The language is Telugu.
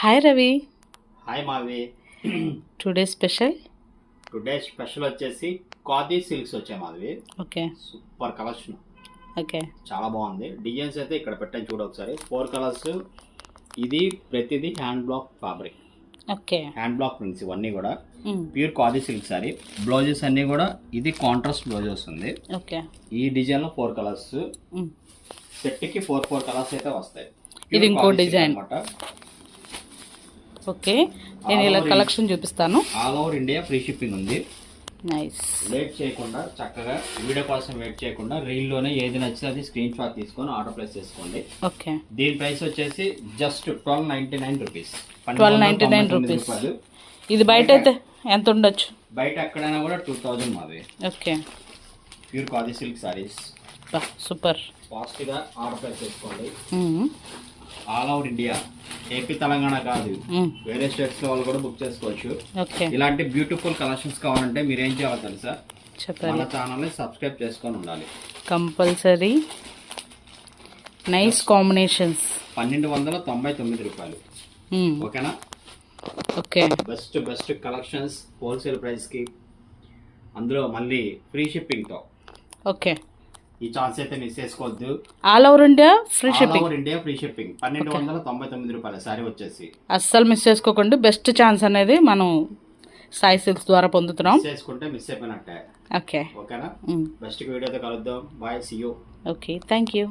Hi Ravi hi Madhavi today special today special వచ్చేసి ఖాదీ సిల్క్స్ వచ్చాయి Madhavi okay super collection okay చాలా బాగుంది. డిజైన్స్ అయితే ఇక్కడ పెట్టాను చూడ ఒకసారి. ఫోర్ కలర్స్ ఇది ప్రతిదీ hand block fabric okay hand block prints ఇవన్నీ కూడా. Pure khadi silk sari blouses అన్నీ కూడా ఇది కాంట్రాస్ట్ బ్లౌజ్ వస్తుంది ఓకే ఈ డిజైన్లో ఫోర్ కలర్స్ మ్, సెట్కి ఫోర్ ఫోర్ కలర్స్ అయితే వస్తాయి. ఇది ఇంకో design. అనమాట ఓకే. నేను ఇలా కలెక్షన్ చూపిస్తాను. All over India free shipping ఉంది. నైస్ లేట్ చేయకుండా చక్కగా వీడియో కోసం వెయిట్ చేయకుండా రీల్లోనే ఏది నచ్చితే అది స్క్రీన్ షాట్ తీసుకొని ఆర్డర్ ప్లేస్ చేసుకోండి. ఓకే. దీని ప్రైస్ వచ్చేసి just twelve ninety nine rupees 12.99 rupees. ఇది బయట అయితే ఎంత ఉండొచ్చు? బయట ఎక్కడైనా కూడా టూ థౌజండ్ మాది okay. Pure khadi silk saris super. ఫాస్ట్గా ఆర్డర్ ప్లేస్ చేసుకోండి. All over India AP Telangana కాదు. వేరే స్టేట్స్లో వాళ్ళు కూడా బుక్ చేసుకోవచ్చు. ఇలాంటి బ్యూటిఫుల్ కలెక్షన్స్ కావాలంటే మీరు ఏం చేయాలో తెలుసా? చెప్పాలి. ఛానల్ని సబ్స్క్రైబ్ చేసుకొని ఉండాలి. కంపల్సరీ. నైస్ కాంబినేషన్స్ పన్నెండు వందల తొంభై తొమ్మిది రూపాయలు. ఓకేనా? Okay. Best best collections wholesale ప్రైస్కి. అందులో మళ్ళీ ఫ్రీ షిప్పింగ్తో. ఓకే. ఈ ఛాన్స్ అయితే మిస్ చేసుకోవద్దు. All over India free all shipping over India free shipping పన్నెండు వందల తొంభై తొమ్మిది రూపాయల సారీ వచ్చేసి. అస్సలు మిస్ చేసుకోకండి. బెస్ట్ ఛాన్స్ అనేది మనం సాయి సిల్క్స్ ద్వారా పొందుతున్నాం. చేసుకుంటే మిస్ అయిపోయినట్టే. ఓకే ఓకేనా బెస్ట్ వీడియోతో కలుద్దాం. Bye see you okay thank you